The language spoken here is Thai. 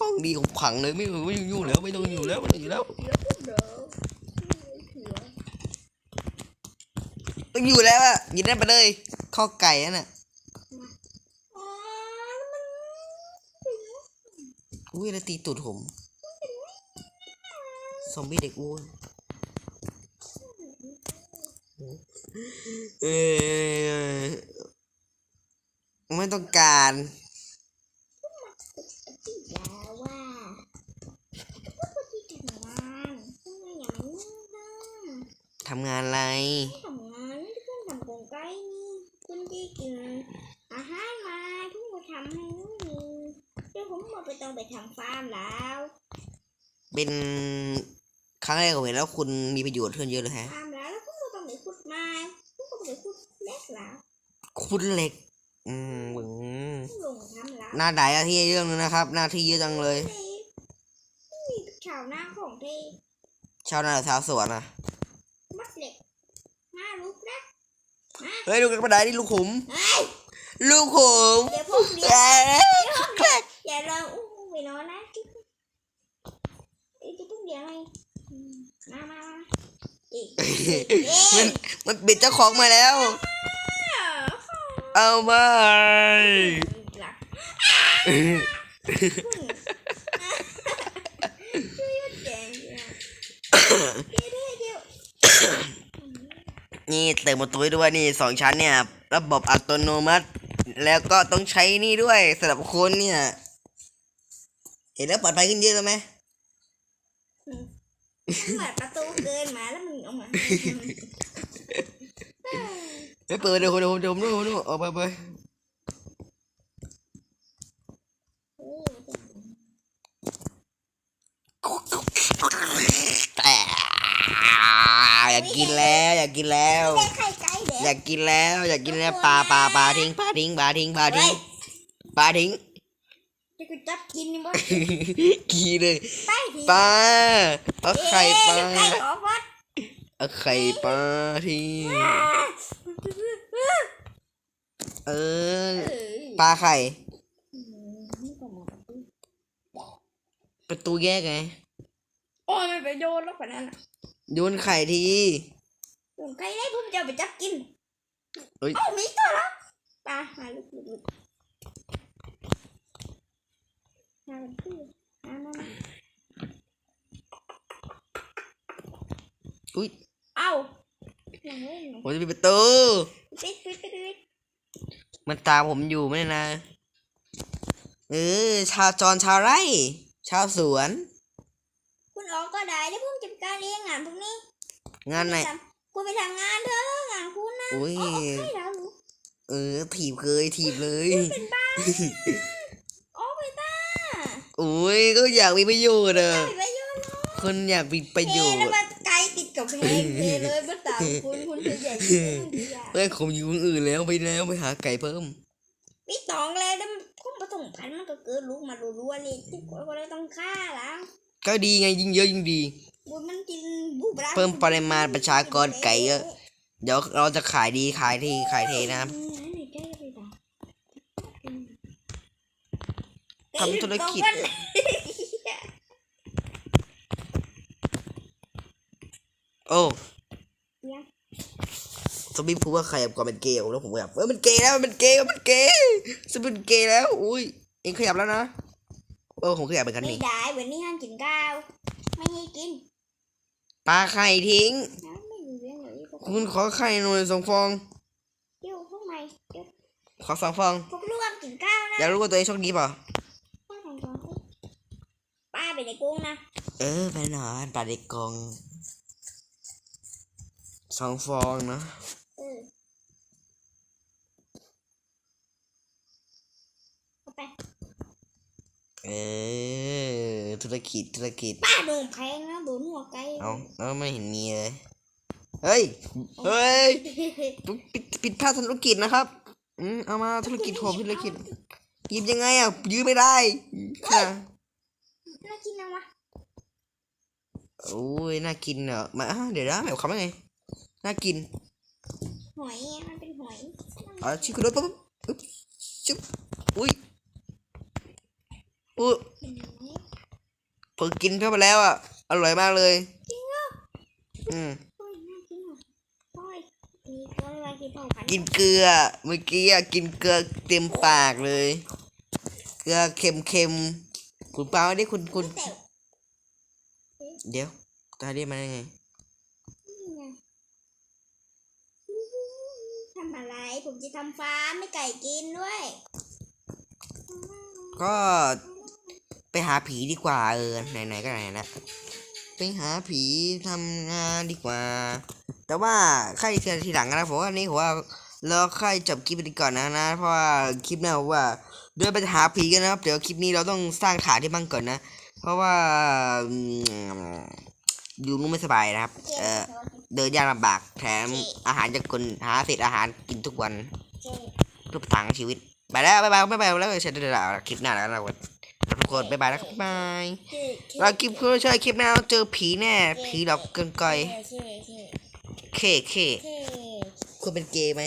ของดีของผังเลยไม่ไม่ต้องอยู่แล้วไม่ต้องอยู่แล้วไม่ต้องอยู่แล้วต้องอยู่แล้วอะยิบได้ไปเลยข้อไก่นั่นน่ะอุ้ยแล้วตีตูดผมซอมบี้เด็กอ้วนเออไม่ต้องการ ติดแล้วว่าก็พอดีทำงานทำงานอย่างนี้นะ ทำงานอะไรทำงานนี่เพิ่งทำโครงไก่นี่คุณที่กินอาหารมาเพิ่งมาทำให้นู่นนี่เดี๋ยวผมมาไปต้องไปทำฟาร์มแล้ว เป็นครั้งแรกผมเห็นแล้วคุณมีประโยชน์ขึ้นเยอะเลยฮะฟาร์มแล้วแล้วเพิ่งมาต้องไปขุดไม้เพิ่งก็ไปขุดเล็กแล้วคุณเหล็ก อืมบึงเพิ่งลงทำแล้วหน้าด่ายที่เรื่องนึงนะครับ หน้าที่เยอะจังเลยนี่ชาวนาของที่ชาวนาหรือชาวสวนอะ มัดเหล็กมาลุกนะ เฮ้ยลูกกระไดนี่ลูกขุมเฮ้ยลูกขุมเดี๋ยวพวกเดียวเอ้ยอย่าลองอุ้มไปนอนนะจิ๊บไอ้จิ๊บพวกเดียวไงอืมมามามาอีกเอ๊มันะมันปิดเจ้าของมาแล้ว เอามา นี่เติมมาตัวด้วยนี่สองชั้นเนี่ย ระบบอัตโนมัติ แล้วก็ต้องใช้นี่ด้วยสำหรับคนเนี่ย เห็นแล้วปลอดภัยขึ้นเยอะเลยไหมเหมือนประตูเกินมาแล้วมึงเอามาไม่เปิดเดี๋ยวเดี๋ยวเดี๋ยวนู่นนู่นเอาไปไป โอ้ แต่อยากกินแล้วอยากกินแล้วได้ไข่ไก่เด็อยากกินแล้ว อยากกินแล้วปลาปลาปลาทิ้งปลาทิ้งปลาทิ้งปลาทิ้งปลาทิ้งจะกูจับกินนี่บ่กีเลยไปทีปลาเอาไข่ปลาไก่ขอวัดเอาไข่ปลาทิ้งเออเออปลาไข่นี่ก็มาประตูประตูแยกไงโอ้ยไม่ไปโดนแล้วกว่านั้นอะ โยนไข่ทีผมไก่ได้ผมจะเอาไปจับกินเฮ้ย เอ้ามีตัวละปลามาลุกลุกลุกมาเป็นพี่มามามาอุ้ยเอ้าอย่างนี้ผมจะปิดประตู ปิดปิดปิดปิดมันตามผมอยู่ไม่ได้นะ เออ ชาวจรชาวไร่ ชาวสวน คุณออกก็ได้แล้วผมจัดการเลี้ยงงานพวกนี้งานไหนคุณไปทำงานเถอะงานคุณนะอุ้ยโอ้ใช่แล้วลูกเออถีบเคยถีบเลยเป็นบ้าโอ้ไปบ้าอุ้ยก็อยากมีประโยชน์อะไปไปโยนคนอยากมีประโยเทชแล้วน์มันไกลติดกับเพลงเทเลยมันตามคุณคุณคือใหญ่คุณคือใหญ่เพื่อนผมอยู่คนอื่นแล้วไปแล้วไปหาไก่เพิ่มพี่ตองเลยแล้วคุณผสมพันธุ์มันก็เกิดลูกมารัวๆเลยที่ก็เลยต้องฆ่าแล้วก็ดีไงยิ่งเยอะยิ่งดีบุญมันกินบุบ เพิ่มปริมาณประชากรไก่เยอะ เดี๋ยวเราจะขายดีขายทีขายเทนะครับทำธุรกิจโอ้สมิธพูดว่าใครก่อนเป็นเกย์ผมแล้วผมแบบเออมันเกย์แล้วมันเป็นเกย์มันเป็นเกย์สมิธเป็นเกย์แล้ว อุ้ยเองขยับแล้วนะ เออผมขยับเหมือนกันไม่นี่ได้วันนี้ห้ามกินข้าว ไม่ให้กินปลาไข่ทิ้งนะไม่รู้เรื่องเลยคุณขอไข่หน่อยสองฟอง เดี๋ยวข้างในเดี๋ยวขอสองฟอง พวกลูกห้ามกินข้าวนะอยากรู้ว่าตัวเองโชคดีเปล่า ป้าทำก่อนสิป้าไปในกรุงนะเออไปนอนปลาเด็กกองสองฟองนะเออเอาไป เออ ธุรกิจธุรกิจป้าโดนแพงนะโดนหัวไก่เอาเอาไม่เห็นมีเลยเฮ้ยเฮ้ยปิดปิดพลาดธุรกิจนะครับอืมเอามาธุรกิจผมธุรกิจหยิบยังไงอะยืมไม่ได้ค่ะน่ากินนะวะโอ้ยน่ากินเหรอมาอะเดี๋ยวนะหมายความว่าไงน่ากินหอยอะมันเป็นหอยเอะชิคกี้พายปุ๊บปุ๊บชุบอุ้ย ปุ๊เห็นไหมผมกินเข้าไปแล้วอะ อร่อยมากเลย จริงเหรออืม โอ้ยน่ากินอะโอ้ยมีคนมากินของพันกินเกลือ เมื่อกี้อะกินเกลือเต็มปากเลย เกลือเค็มเค็มๆคุณเปาได้คุณคุณ แต่เดี๋ยวตาได้มาได้ไง นี่ไงทำอะไร ผมจะทำฟาร์มให้ไก่กินด้วย ก็ ไปหาผีดีกว่าเออไหนๆก็ไหนๆแล้วไปหาผีทำงานดีกว่า แต่ว่าใครเสียทีหลังนะผมว่านี่ผมว่าเราค่อยจบคลิปไปก่อนนะนะ เพราะว่าคลิปหน้าผมว่าเดินไปหาผีกันนะครับเดี๋ยวคลิปนี้เราต้องสร้างฐานที่มั่งก่อนนะ เพราะว่าอืมอยู่นู้นไม่สบายนะครับ เออเดินยากลำบากแถมอาหารจากคนหาเศษอาหารกินทุกวันเจ๊เพื่อประทังชีวิต ไปแล้ว บ๊ายบายบ๊ายบายแล้วเสร็จแล้วคลิปหน้าแล้วนะ ทุกคนบ๊ายบายนะครับบ๊ายบายเจ๊เจ๊เราคลิปคุณใช่คลิปหน้าเราเจอผีแน่ผีหลอกเกินก่อยเจ๊เจ๊เคเคเจ๊คุณเป็นเกย์ไหม